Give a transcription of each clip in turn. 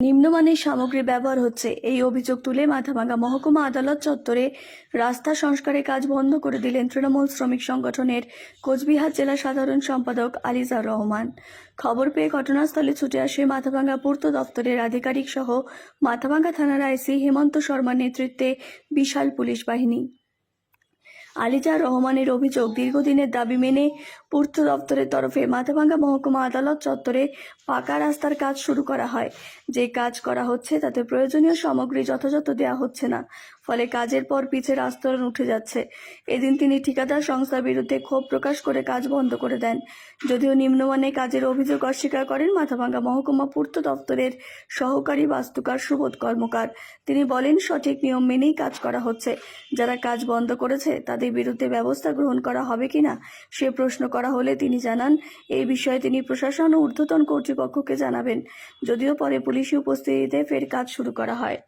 নিম্নমানের সামগ্রী ব্যবহার হচ্ছে। এই অভিযোগ তুলে মাথাভাঙ্গা মহকুমা আদালত চত্বরে রাস্তা সংস্কারের কাজ বন্ধ করে দিলেন তৃণমূল শ্রমিক সংগঠনের কোচবিহার জেলা সাধারণ সম্পাদক আলিজার রহমান। খবর পেয়ে ঘটনাস্থলে ছুটে আসে মাথাভাঙ্গা পূর্ত দপ্তরের আধিকারিক সহ মাথাভাঙ্গা থানার আইসি হেমন্ত শর্মার নেতৃত্বে বিশাল পুলিশ বাহিনী। আলিজার রহমানের অভিযোগ, দীর্ঘদিনের দাবি মেনে পূর্ত দপ্তরের তরফে মাথাভাঙ্গা মহকুমা আদালত চত্বরে পাকা রাস্তার কাজ শুরু করা হয়। যে কাজ করা হচ্ছে তাতে প্রয়োজনীয় সামগ্রী যথাযথ দেওয়া হচ্ছে না। ফলে কাজের পর পিছের আস্তরণ উঠে যাচ্ছে। এদিন তিনি ঠিকাদার সংস্থার বিরুদ্ধে ক্ষোভ প্রকাশ করে কাজ বন্ধ করে দেন। যদিও নিম্নমানের কাজের অভিযোগ অস্বীকার করেন মাথাভাঙ্গা মহকুমা পূর্ত দপ্তরের সহকারী বাস্তুকার সুবোধ কর্মকার। তিনি বলেন, সঠিক নিয়ম মেনেই কাজ করা হচ্ছে। যারা কাজ বন্ধ করেছে, তাদের বিরুদ্ধে ব্যবস্থা গ্রহণ করা হবে কিনা সে প্রশ্ন করা হলে তিনি জানান, এই বিষয়ে তিনি প্রশাসন ও ঊর্ধ্বতন কর্তৃপক্ষকে জানাবেন। যদিও পরে পুলিশি উপস্থিতিতে ফের কাজ শুরু করা হয়।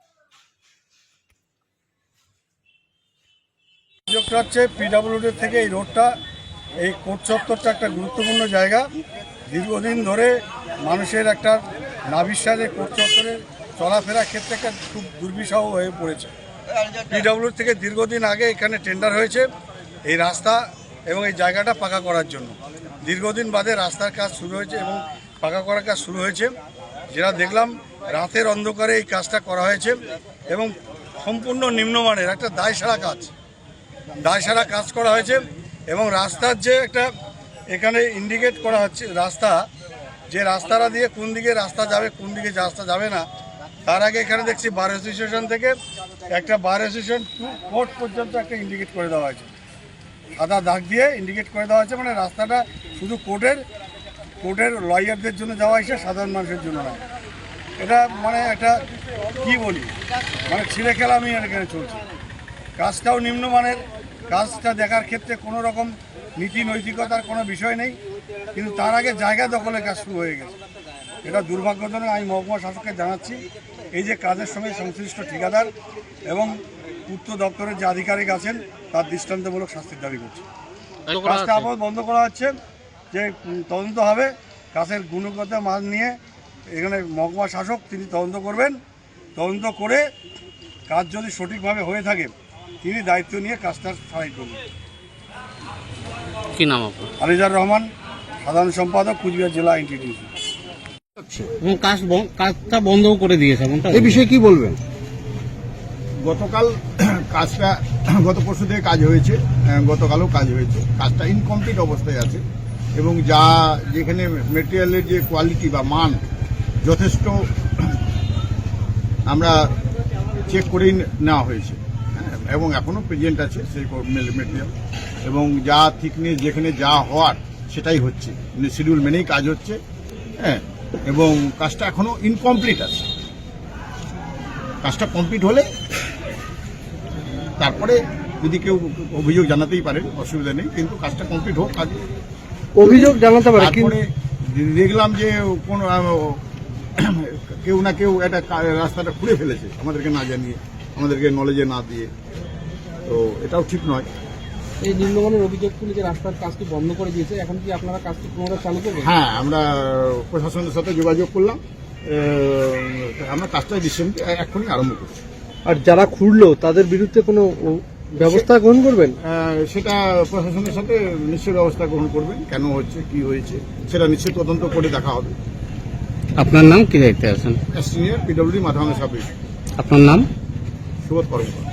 অভিযোগটা হচ্ছে পিডাব্লিউডি থেকে এই রোডটা, এই কোর্ট চত্বরটা একটা গুরুত্বপূর্ণ জায়গা। দীর্ঘদিন ধরে মানুষের একটা নাবিশ্বাসে কোর্ট চত্বরে চলাফেরার ক্ষেত্রে একটা খুব দুর্বিষহ হয়ে পড়েছে। পিডাব্লিউ থেকে দীর্ঘদিন আগে এখানে টেন্ডার হয়েছে এই রাস্তা এবং এই জায়গাটা পাকা করার জন্য। দীর্ঘদিন বাদে রাস্তার কাজ শুরু হয়েছে এবং পাকা করার কাজ শুরু হয়েছে। যেটা দেখলাম, রাতের অন্ধকারে এই কাজটা করা হয়েছে এবং সম্পূর্ণ নিম্নমানের, একটা দায় সারা কাজ। দায়সারা কাজ করা হয়েছে এবং রাস্তার যে একটা এখানে ইন্ডিকেট করা হচ্ছে রাস্তা, যে রাস্তাটা দিয়ে কোন দিকে রাস্তা যাবে, কোন দিকে রাস্তা যাবে না, তার আগে এখানে দেখছি বার অ্যাসোসিয়েশন থেকে একটা বার অ্যাসোসিয়েশন টু কোর্ট পর্যন্ত একটা ইন্ডিকেট করে দেওয়া হয়েছে। সাদা দাগ দিয়ে ইন্ডিকেট করে দেওয়া হয়েছে মানে রাস্তাটা শুধু কোর্টের কোর্টের লয়ারদের জন্য যাওয়া হয়েছে, সাধারণ মানুষের জন্য নয়। এটা মানে একটা কি বলি? মানে ছিঁড়ে খেলা আমি এখানে চলছে। কাজটাও নিম্নমানের কাজটা দেখার ক্ষেত্রে কোনো রকম নীতি নৈতিকতার কোনো বিষয় নেই কিন্তু তার আগে জায়গা দখলের কাজ শুরু হয়ে গেছে। এটা দুর্ভাগ্যজনক আমি মহকুমা শাসককে জানাচ্ছি এই যে কাজের সঙ্গে সংশ্লিষ্ট ঠিকাদার এবং পূর্ত দপ্তরের যে আধিকারিক আছেন তার দৃষ্টান্তমূলক শাস্তির দাবি করছে। কাজটা আপাতত বন্ধ করা হচ্ছে যে তদন্ত হবে কাজের গুণগত মান নিয়ে এখানে মহকুমা শাসক তিনি তদন্ত করবেন। তদন্ত করে কাজ যদি সঠিকভাবে হয়ে থাকে তিনি দায়িত্ব নিয়ে কাজটা সারাই করবেন কি নাম আপনার? আলিজার রহমান সাধারণ সম্পাদক কুচবিহার জেলা এনটিটিউসি এবং কাজ বন- কাজটা বন্ধও করে দিয়েছে এমনটা? এই বিষয়ে কি বলবেন? গতকাল কাজটা গত পরশু থেকে কাজ হয়েছে গতকালও কাজ হয়েছে। কাজটা ইনকমপ্লিট অবস্থায় আছে এবং যা যেখানে মেটেরিয়ালের যে কোয়ালিটি বা মান যথেষ্ট আমরা চেক করেই নেওয়া হয়েছে। হ্যাঁ, এবং এখনও প্রেজেন্ট আছে সেই মেটেরিয়াল এবং যা থিকনেস যেখানে যা হওয়ার সেটাই হচ্ছে। শিডিউল মেনেই কাজ হচ্ছে। হ্যাঁ এবং কাজটা এখনও ইনকমপ্লিট আছে। কাজটা কমপ্লিট হলে তারপরে যদি কেউ অভিযোগ জানাতেই পারেন অসুবিধা নেই কিন্তু কাজটা কমপ্লিট হোক কাজ অভিযোগ জানাতে পারে তারপরে দেখলাম যে কোন কেউ না কেউ একটা রাস্তাটা খুঁড়ে ফেলেছে আমাদেরকে না জানিয়ে। আমাদেরকে নলেজে না দিয়ে। তো এটাও ঠিক নয়। এই নিম্নমানের অভিযোগ তুলে যে রাস্তার কাজটি বন্ধ করে দিয়েছে এখন কি আপনারা কাজটি পুনরায় চালু করবেন? হ্যাঁ আমরা প্রশাসনের সাথে যোগাযোগ করলাম। আমরা কাজটা রিসেন্ট এখনই আরম্ভ করছি। আর যারা খুঁড়লো তাদের বিরুদ্ধে কোনো ও, ব্যবস্থা গ্রহণ করবেন? সেটা প্রশাসনের সাথে নিশ্চয় ব্যবস্থা গ্রহণ করবেন। কেন হচ্ছে কি হয়েছে সেটা নিশ্চয়ই তদন্ত করে দেখা হবে। আপনার নাম কি দায়িত্বে আছেন? সিনিয়র পিডব্লিউডি মাথাভাঙা সাব আপনার নাম? সুবোধ কর্মকার